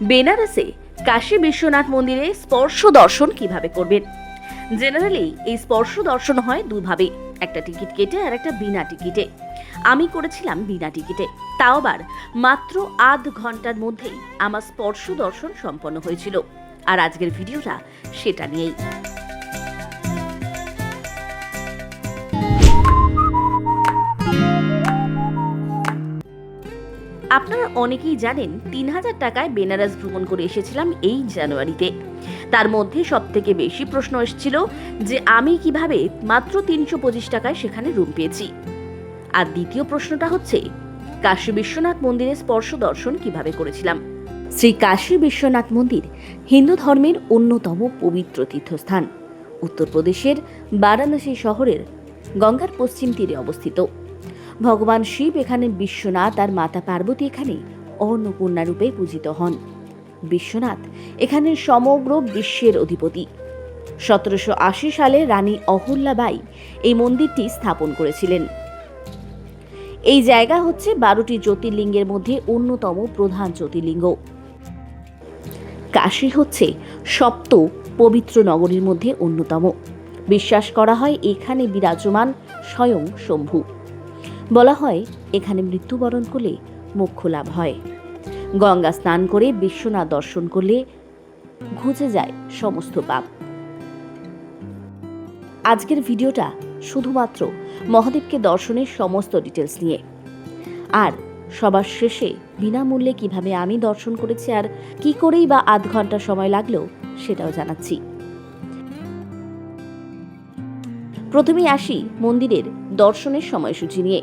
বেনারসে কাশী বিশ্বনাথ মন্দিরে স্পর্শ দর্শন কীভাবে করবেন? জেনারেলি এই স্পর্শ দর্শন হয় দুভাবে। একটা টিকিট কেটে আর একটা বিনা টিকিটে। আমি করেছিলাম বিনা টিকিটে। তাও আবার মাত্র আধ ঘণ্টার মধ্যেই আমার স্পর্শ দর্শন সম্পন্ন হয়েছিল। আর আজকের ভিডিওটা সেটা নিয়েই। আপনারা অনেকেই জানেন তিন হাজার টাকায় বেনারস ভ্রমণ করে এসেছিলাম এই জানুয়ারিতে। তার মধ্যে সব থেকে বেশি প্রশ্ন এসেছিল যে, আমি কীভাবে মাত্র তিনশো পঁচিশ টাকায় সেখানে রুম পেয়েছি? আর দ্বিতীয় প্রশ্নটা হচ্ছে, কাশী বিশ্বনাথ মন্দিরে স্পর্শ দর্শন কীভাবে করেছিলাম? শ্রী কাশী বিশ্বনাথ মন্দির হিন্দু ধর্মের অন্যতম পবিত্র তীর্থস্থান। উত্তরপ্রদেশের বারাণসী শহরের গঙ্গার পশ্চিম তীরে অবস্থিত। ভগবান শিব এখানে বিশ্বনাথ আর মাতা পার্বতী এখানে অন্নপূর্ণা রূপে পূজিত হন। বিশ্বনাথ এখানে সমগ্র বিশ্বের অধিপতি। সতেরোশো আশি সালে রানী অহল্যাবাই এই মন্দিরটি স্থাপন করেছিলেন। এই জায়গা হচ্ছে বারোটি জ্যোতির্লিঙ্গের মধ্যে অন্যতম প্রধান জ্যোতির্লিঙ্গ। কাশী হচ্ছে সপ্ত পবিত্র নগরীর মধ্যে অন্যতম। বিশ্বাস করা হয় এখানে বিরাজমান স্বয়ং শম্ভু। বলা হয়, এখানে মৃত্যুবরণ করলে মোক্ষ লাভ হয়। গঙ্গা স্নান করে বিশ্বনাথ দর্শন করলে ঘুচে যায় সমস্ত পাপ। আজকের ভিডিওটা শুধুমাত্র মহাদেবকে দর্শনের সমস্ত ডিটেলস নিয়ে। আর সবার শেষে বিনামূল্যে কীভাবে আমি দর্শন করেছি আর কি করেই বা আধ ঘণ্টা সময় লাগল সেটাও জানাচ্ছি। প্রথমেই আসি মন্দিরের দর্শনের সময়সূচি নিয়ে।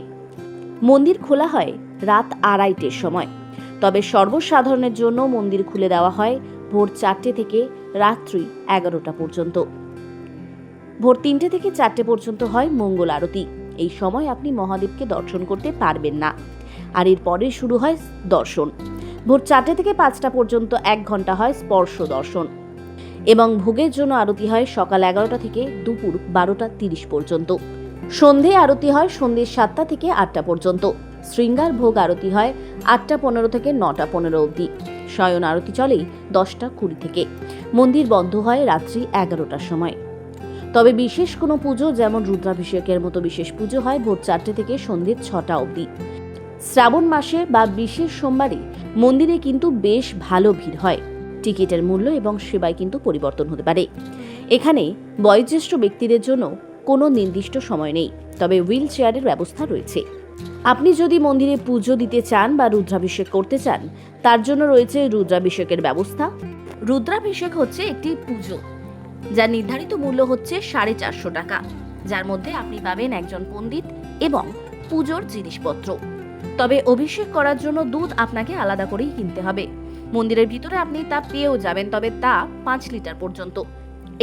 মন্দির খোলা হয় রাত আড়াইটের সময়। তবে সর্বসাধারণের জন্য মন্দির খুলে দেওয়া হয় ভোর চারটে থেকে রাত্রি এগারোটা পর্যন্ত। ভোর তিনটে থেকে চারটে পর্যন্ত হয় মঙ্গল আরতি। এই সময় আপনি মহাদেবকে দর্শন করতে পারবেন না। আর এরপরে শুরু হয় দর্শন। ভোর চারটে থেকে পাঁচটা পর্যন্ত এক ঘণ্টা হয় স্পর্শ দর্শন। এবং ভোগের জন্য আরতি হয় সকাল এগারোটা থেকে দুপুর বারোটা তিরিশ পর্যন্ত। সন্ধে আরতি হয় সন্ধে সাতটা থেকে আটটা পর্যন্ত। শৃঙ্গার ভোগ আরতি হয় আটটা পনেরো থেকে নটা পনেরো অবধি। শয়ন আরতি চলে দশটা কুড়ি থেকে। মন্দির বন্ধ হয় রাত্রি এগারোটার সময়। তবে বিশেষ কোনো পুজো যেমন রুদ্রাভিষেকের মতো বিশেষ পুজো হয় ভোর চারটে থেকে সন্ধ্যে ছটা অবধি। শ্রাবণ মাসে বা বিশেষ সোমবারে মন্দিরে কিন্তু বেশ ভালো ভিড় হয়। টিকিটের মূল্য এবং সেবায় কিন্তু পরিবর্তন হতে পারে। এখানে বয়োজ্যেষ্ঠ ব্যক্তিদের জন্য কোনো নির্দিষ্ট সময় নেই, তবে হুইল চেয়ারের ব্যবস্থা রয়েছে। আপনি যদি মন্দিরে পুজো দিতে চান বা রুদ্রাভিষেক করতে চান, তার জন্য রয়েছে রুদ্রাভিষেকের ব্যবস্থা। রুদ্রাভিষেক হচ্ছে একটি পুজো, যার নির্ধারিত মূল্য হচ্ছে সাড়ে চারশো টাকা, যার মধ্যে আপনি পাবেন একজন পণ্ডিত এবং পুজোর জিনিসপত্র। তবে অভিষেক করার জন্য দুধ আপনাকে আলাদা করেই কিনতে হবে। মন্দিরের ভিতরে আপনি তা পেয়েও যাবেন, তবে তা পাঁচ লিটার পর্যন্ত।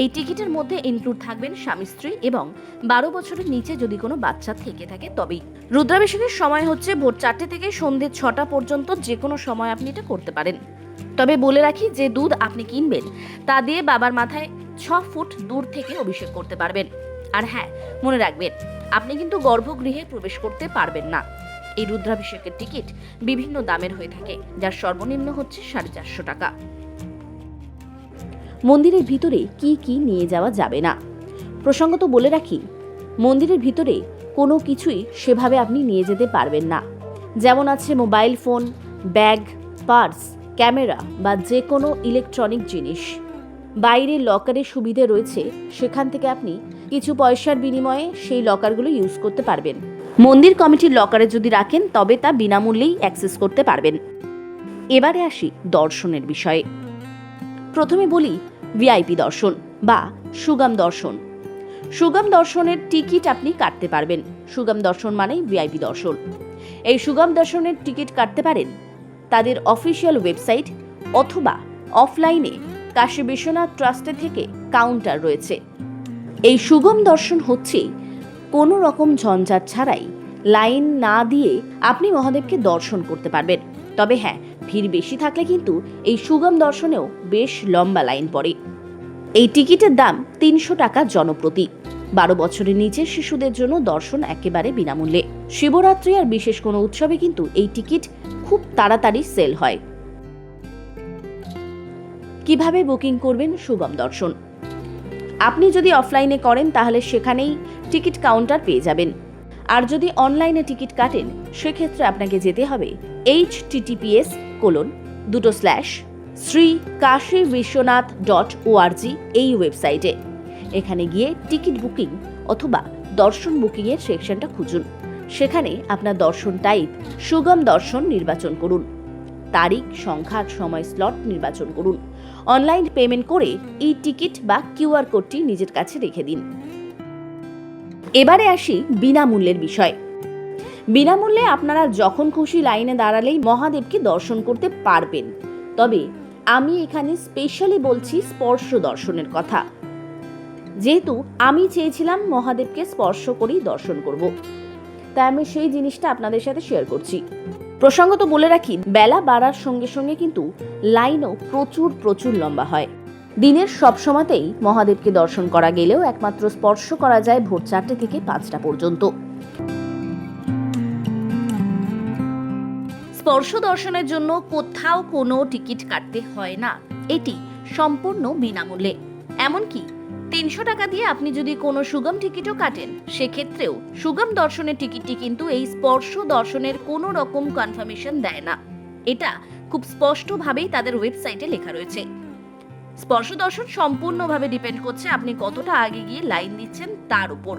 এই টিকিটের মধ্যে ইনক্লুড থাকবেন স্বামী স্ত্রী এবং বারো বছরের নিচে যদি কোনো বাচ্চা থেকে থাকে তবেই। রুদ্রাভিষেকের সময় হচ্ছে ভোর চারটে থেকে সন্ধ্যে ছটা পর্যন্ত যে কোনো সময় আপনি এটা করতে পারেন। তবে বলে রাখি যে দুধ আপনি কিনবেন, তা দিয়ে বাবার মাথায় ছ ফুট দূর থেকে অভিষেক করতে পারবেন। আর হ্যাঁ মনে রাখবেন, আপনি কিন্তু গর্ভগৃহে প্রবেশ করতে পারবেন না। এই রুদ্রাভিষেকের টিকিট বিভিন্ন দামের হয়ে থাকে, যার সর্বনিম্ন হচ্ছে সাড়ে চারশো টাকা। মন্দিরের ভিতরে কি কি নিয়ে যাওয়া যাবে না। প্রসঙ্গত বলে রাখি, মন্দিরের ভিতরে কোনো কিছুই সেভাবে আপনি নিয়ে যেতে পারবেন না। যেমন আছে mobile phone, bag, purse, camera বা যে কোনো ইলেকট্রনিক জিনিস। বাইরে লকারের সুবিধে রয়েছে, সেখান থেকে আপনি কিছু পয়সার বিনিময়ে সেই লকারগুলো ইউজ করতে পারবেন। মন্দির কমিটির লকারে যদি রাখেন, তবে তা বিনামূল্যেই অ্যাক্সেস করতে পারবেন। এবারে আসি দর্শনের বিষয়ে। প্রথমে বলি ভিআইপি দর্শন বা সুগম দর্শন। সুগম দর্শনের টিকিট আপনি কাটতে পারবেন। সুগম দর্শন মানেই ভিআইপি দর্শন। এই সুগম দর্শনের টিকিট কাটতে পারেন তাদের অফিসিয়াল ওয়েবসাইট অথবা অফলাইনে কাশী বিশ্বনাথ ট্রাস্টের থেকে কাউন্টার রয়েছে। এই সুগম দর্শন হচ্ছে কোনো রকম ঝঞ্ঝাট ছাড়াই লাইন না দিয়ে আপনি মহাদেবকে দর্শন করতে পারবেন। তবে হ্যাঁ ভিড় বেশি থাকলে কিন্তু এই সুগম দর্শনেও বেশ লম্বা লাইন পড়ে। এই টিকিটের দাম তিনশো টাকা জনপ্রতি। বারো বছরের নিচে শিশুদের জন্য দর্শন একেবারে বিনামূল্যে। শিবরাত্রি আর বিশেষ কোনো উৎসবে কিন্তু এই টিকিট খুব তাড়াতাড়ি সেল হয়। কীভাবে বুকিং করবেন সুগম দর্শন? আপনি যদি অফলাইনে করেন তাহলে সেখানেই টিকিট কাউন্টার পেয়ে যাবেন। আর যদি অনলাইনে টিকিট কাটেন, সেক্ষেত্রে আপনাকে যেতে হবে এইচ টিটিপিএস কোলন দুটো slash Shri Kashi Vishwanath dot ORG এই ওয়েবসাইটে এখানে গিয়ে টিকিট বুকিং অথবা দর্শন বুকিংয়ের সেকশনটা খুঁজুন। সেখানে আপনার দর্শন টাইপ সুগম দর্শন নির্বাচন করুন। তারিখ, সংখ্যা, সময় স্লট নির্বাচন করুন। অনলাইন পেমেন্ট করে এই টিকিট বা কিউআর কোডটি নিজের কাছে রেখে দিন। এবারে আসি বিনামূল্যের বিষয়। বিনামূল্যে আপনারা যখন খুশি লাইনে দাঁড়ালেই মহাদেবকে দর্শন করতে পারবেন। তবে আমি এখানে স্পেশালি বলছি স্পর্শ দর্শনের কথা। যেহেতু আমি চেয়েছিলাম মহাদেবকে স্পর্শ করেই দর্শন করব। তাই আমি সেই জিনিসটা আপনাদের সাথে শেয়ার করছি। প্রসঙ্গত বলে রাখি, বেলা বাড়ার সঙ্গে সঙ্গে কিন্তু লাইনও প্রচুর প্রচুর লম্বা হয়। দিনের সব সময়তেই মহাদেবকে দর্শন করা গেলেও একমাত্র স্পর্শ করা যায় ভোর চারটে থেকে পাঁচটা পর্যন্ত। স্পর্শ দর্শনের জন্য কোথাও কোনো টিকিট কাটতে হয় না। এটি সম্পূর্ণ বিনামূল্যে। এমনকি তিনশো টাকা দিয়ে আপনি যদি কোনো সুগম টিকিটও কাটেন, সেক্ষেত্রেও সুগম দর্শনের টিকিটটি কিন্তু এই স্পর্শ দর্শনের কোনো রকম কনফার্মেশন দেয় না। এটা খুব স্পষ্টভাবেই তাদের ওয়েবসাইটে লেখা রয়েছে। স্পর্শ দর্শন সম্পূর্ণভাবে ডিপেন্ড করছে আপনি কতটা আগে গিয়ে লাইন দিচ্ছেন তার উপর।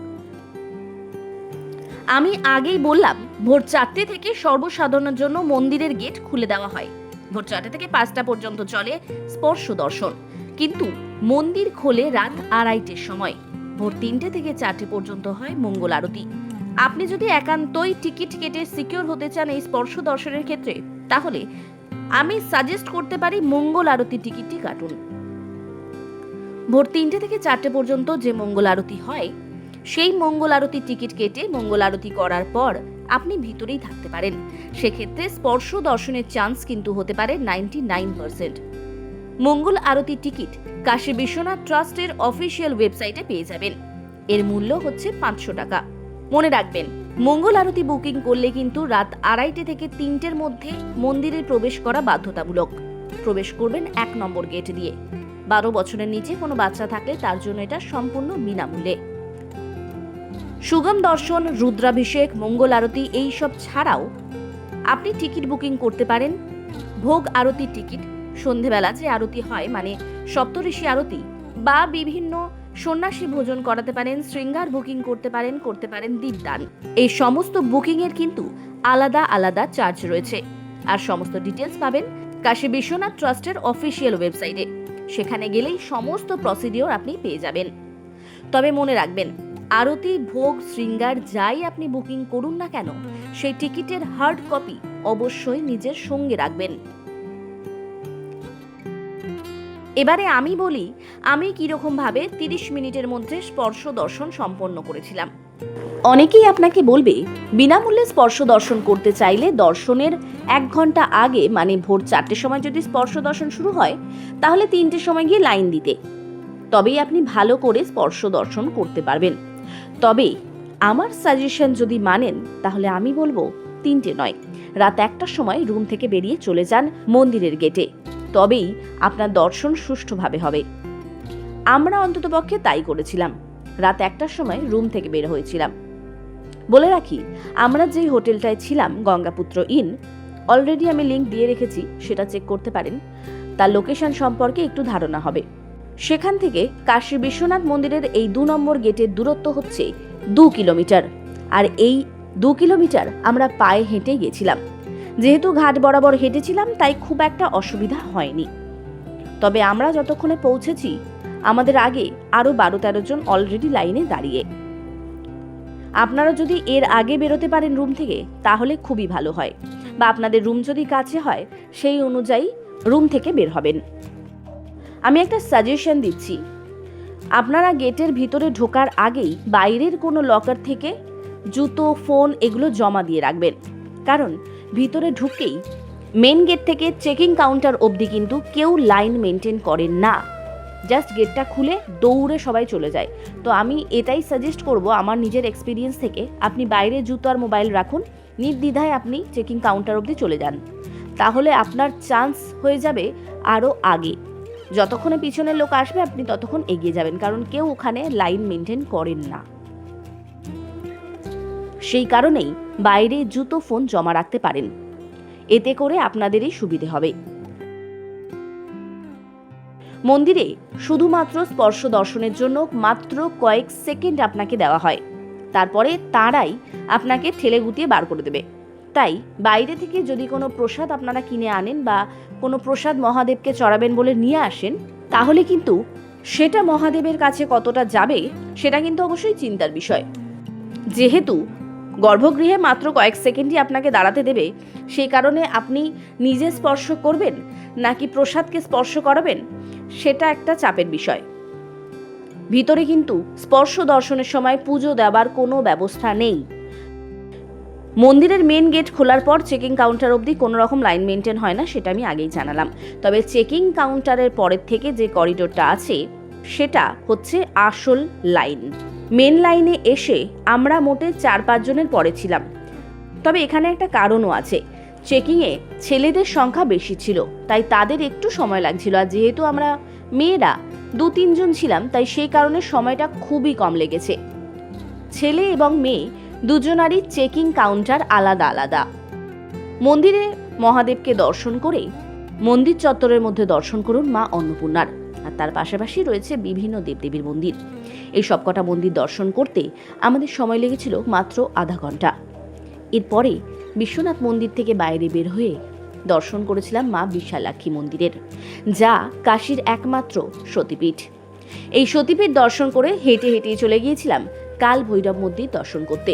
আমি আগেই বললাম, ভোর চারটে থেকে সর্বসাধারণের জন্য মন্দিরের গেট খুলে দেওয়া হয়। ভোর চারটে থেকে পাঁচটা পর্যন্ত চলে স্পর্শ দর্শন। কিন্তু মন্দির খোলে রাত আড়াইটের সময়। ভোর তিনটে থেকে চারটে পর্যন্ত হয় মঙ্গল আরতি। আপনি যদি একান্তই টিকিট কেটে সিকিউর হতে চান এই স্পর্শ দর্শনের ক্ষেত্রে, তাহলে আমি সাজেস্ট করতে পারি মঙ্গল আরতি টিকিটটি কাটুন। ভোর তিনটে থেকে চারটে পর্যন্ত যে মঙ্গল আরতি হয় সেই মঙ্গল আরতি টিকিট কেটে মঙ্গল আরতি করার পর আপনি ভিতরেই থাকতে পারেন। সেক্ষেত্রে স্পর্শ দর্শনের চান্স কিন্তু হতে পারে ninety nine percent Mangal Aarti ticket Kashi Vishwanath ট্রাস্টের অফিসিয়াল ওয়েবসাইটে পেয়ে যাবেন। এর মূল্য হচ্ছে পাঁচশো টাকা। মনে রাখবেন, মঙ্গল আরতি বুকিং করলে কিন্তু রাত আড়াইটে থেকে তিনটের মধ্যে মন্দিরে প্রবেশ করা বাধ্যতামূলক। প্রবেশ করবেন এক নম্বর গেট দিয়ে। বারো বছরের নিচে কোনো বাচ্চা থাকলে তার জন্য এটা সম্পূর্ণ বিনামূল্যে। সুগম দর্শন, রুদ্রাভিষেক, মঙ্গল আরতি, এই সব ছাড়াও আপনি টিকিট বুকিং করতে পারেন। ভোগ আরতি টিকিট, সন্ধেবেলা যে আরতি হয় মানে সপ্তঋষি আরতি বা বিভিন্ন সন্ন্যাসী ভোজন করাতে পারেন, শৃঙ্গার বুকিং করতে পারেন করতে পারেন দীপদান এই সমস্ত বুকিংয়ের কিন্তু আলাদা আলাদা চার্জ রয়েছে। আর সমস্ত ডিটেলস পাবেন কাশী বিশ্বনাথ ট্রাস্টের অফিসিয়াল ওয়েবসাইটে। সেখানে গেলেই সমস্ত প্রসিডিওর আপনি পেয়ে যাবেন। তবে মনে রাখবেন আরতি, ভোগ, শৃঙ্গার যাই আপনি বুকিং করুন না কেন, সেই টিকিটের হার্ড কপি অবশ্যই নিজের সঙ্গে রাখবেন। এবারে আমি বলি, আমি কীরকম ভাবে তিরিশ মিনিটের মধ্যে স্পর্শ দর্শন সম্পন্ন করেছিলাম। অনেকেই আপনাকে বলবে, বিনামূল্যে স্পর্শ দর্শন করতে চাইলে দর্শনের এক ঘণ্টা আগে মানে ভোর চারটের সময় যদি স্পর্শ দর্শন শুরু হয়, তাহলে তিনটের সময় গিয়ে লাইন দিতে। তবেই আপনি ভালো করে স্পর্শ দর্শন করতে পারবেন। তবে আমার সাজেশন যদি মানেন, তাহলে আমি বলব তিনটে নয়। রাত একটার সময় রুম থেকে বেরিয়ে চলে যান মন্দিরের গেটে। তবেই আপনার দর্শন সুষ্ঠুভাবে হবে। আমরা অন্ততপক্ষে তাই করেছিলাম। রাত একটার সময় রুম থেকে বের হয়েছিলাম। বলে রাখি, আমরা যেই হোটেলটায় ছিলাম, গঙ্গাপুত্র ইন, অলরেডি আমি লিংক দিয়ে রেখেছি, সেটা চেক করতে পারেন। তার লোকেশন সম্পর্কে একটু ধারণা হবে। সেখান থেকে কাশী বিশ্বনাথ মন্দিরের এই দু নম্বর গেটের দূরত্ব হচ্ছে দু কিলোমিটার। আর এই দু কিলোমিটার আমরা পায়ে হেঁটে গেছিলাম। যেহেতু ঘাট বরাবর হেঁটেছিলাম, তাই খুব একটা অসুবিধা হয়নি। তবে আমরা যতক্ষণে পৌঁছেছি, আমাদের আগে আরও বারো তেরো জন অলরেডি লাইনে দাঁড়িয়ে। আপনারা যদি এর আগে বেরোতে পারেন রুম থেকে, তাহলে খুবই ভালো হয়। বা আপনাদের রুম যদি কাছে হয়, সেই অনুযায়ী রুম থেকে বের হবেন। আমি একটা সাজেশন দিচ্ছি। আপনারা গেটের ভিতরে ঢোকার আগেই বাইরের কোনো লকার থেকে জুতো ফোন এগুলো জমা দিয়ে রাখবেন। কারণ ভিতরে ঢুকেই মেন গেট থেকে চেকিং কাউন্টার অবধি কিন্তু কেউ লাইন মেনটেন করেন না। জাস্ট গেটটা খুলে দৌড়ে সবাই চলে যায়। তো আমি এটাই সাজেস্ট করব আমার নিজের এক্সপিরিয়েন্স থেকে, আপনি বাইরে জুতো আর মোবাইল রাখুন, নির্দ্বিধায় আপনি চেকিং কাউন্টার অবধি চলে যান। তাহলে আপনার চান্স হয়ে যাবে আরও আগে। যতক্ষণে পিছনের লোক আসবে, আপনি ততক্ষণ এগিয়ে যাবেন, কারণ কেউ ওখানে লাইন মেনটেন করেন না। সেই কারণেই বাইরে জুতো ফোন জমা রাখতে পারেন। এতে করে আপনাদেরই সুবিধে হবে। মন্দিরে শুধুমাত্র স্পর্শ দর্শনের জন্য মাত্র কয়েক সেকেন্ড আপনাকে দেওয়া হয়। তারপরে তারাই আপনাকে ঠেলে গুটিয়ে বার করে দেবে। তাই বাইরে থেকে যদি কোনো প্রসাদ আপনারা কিনে আনেন বা কোনো প্রসাদ মহাদেবকে চড়াবেন বলে নিয়ে আসেন, তাহলে কিন্তু সেটা মহাদেবের কাছে কতটা যাবে সেটা কিন্তু অবশ্যই চিন্তার বিষয়। যেহেতু গর্ভগৃহে মাত্র কয়েক সেকেন্ডই আপনাকে দাঁড়াতে দেবে, সেই কারণে আপনি নিজে স্পর্শ করবেন নাকি প্রসাদকে স্পর্শ করাবেন, সেটা একটা চাপের বিষয়। ভিতরে কিন্তু স্পর্শ দর্শনের সময় পুজো দেওয়ার কোনো ব্যবস্থা নেই। মন্দিরের মেন গেট খোলার পর চেকিং কাউন্টার অবধি কোনো রকম লাইন মেনটেন হয় না, সেটা আমি আগেই জানালাম। তবে চেকিং কাউন্টারের পরের থেকে যে করিডোরটা আছে, সেটা হচ্ছে আসল লাইন মেন লাইনে এসে আমরা মোটে চার পাঁচজনের পরে ছিলাম। তবে এখানে একটা কারণও আছে। চেকিংয়ে ছেলেদের সংখ্যা বেশি ছিল, তাই তাদের একটু সময় লাগছিল। আর যেহেতু আমরা মেয়েরা দু তিনজন ছিলাম, তাই সেই কারণে সময়টা খুবই কম লেগেছে। ছেলে এবং মেয়ে দুজনারই চেকিং কাউন্টার আলাদা আলাদা। মন্দিরে মহাদেবকে দর্শন করে মন্দির চত্বরের মধ্যে দর্শন করুন মা অন্নপূর্ণার। আর তার পাশাপাশি রয়েছে বিভিন্ন দেবদেবীর মন্দির। এই সবকটা মন্দির দর্শন করতে আমাদের সময় লেগেছিল মাত্র আধা ঘণ্টা। এরপরে বিশ্বনাথ মন্দির থেকে বাইরে বের হয়ে দর্শন করেছিলাম মা বিশালাক্ষী মন্দিরের, যা কাশীর একমাত্র সতীপীঠ। এই সতীপীঠ দর্শন করে হেঁটে হেঁটে চলে গিয়েছিলাম কাল ভৈরব মন্দির দর্শন করতে।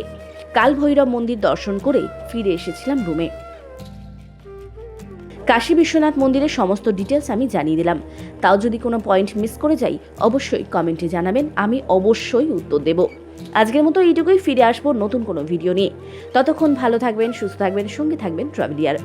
কাল ভৈরব মন্দির দর্শন করে ফিরে এসেছিলাম রুমে। কাশী বিশ্বনাথ মন্দিরের সমস্ত ডিটেলস আমি জানিয়ে দিলাম। তাও যদি কোনো পয়েন্ট মিস করে যাই, অবশ্যই কমেন্টে জানাবেন, আমি অবশ্যই উত্তর দেব। আজকের মতো এইটুকুই, ফিরে আসব নতুন কোনো ভিডিও নিয়ে। ততক্ষণ ভালো থাকবেন, সুস্থ থাকবেন, সঙ্গে থাকবেন ট্রাভেলিয়ার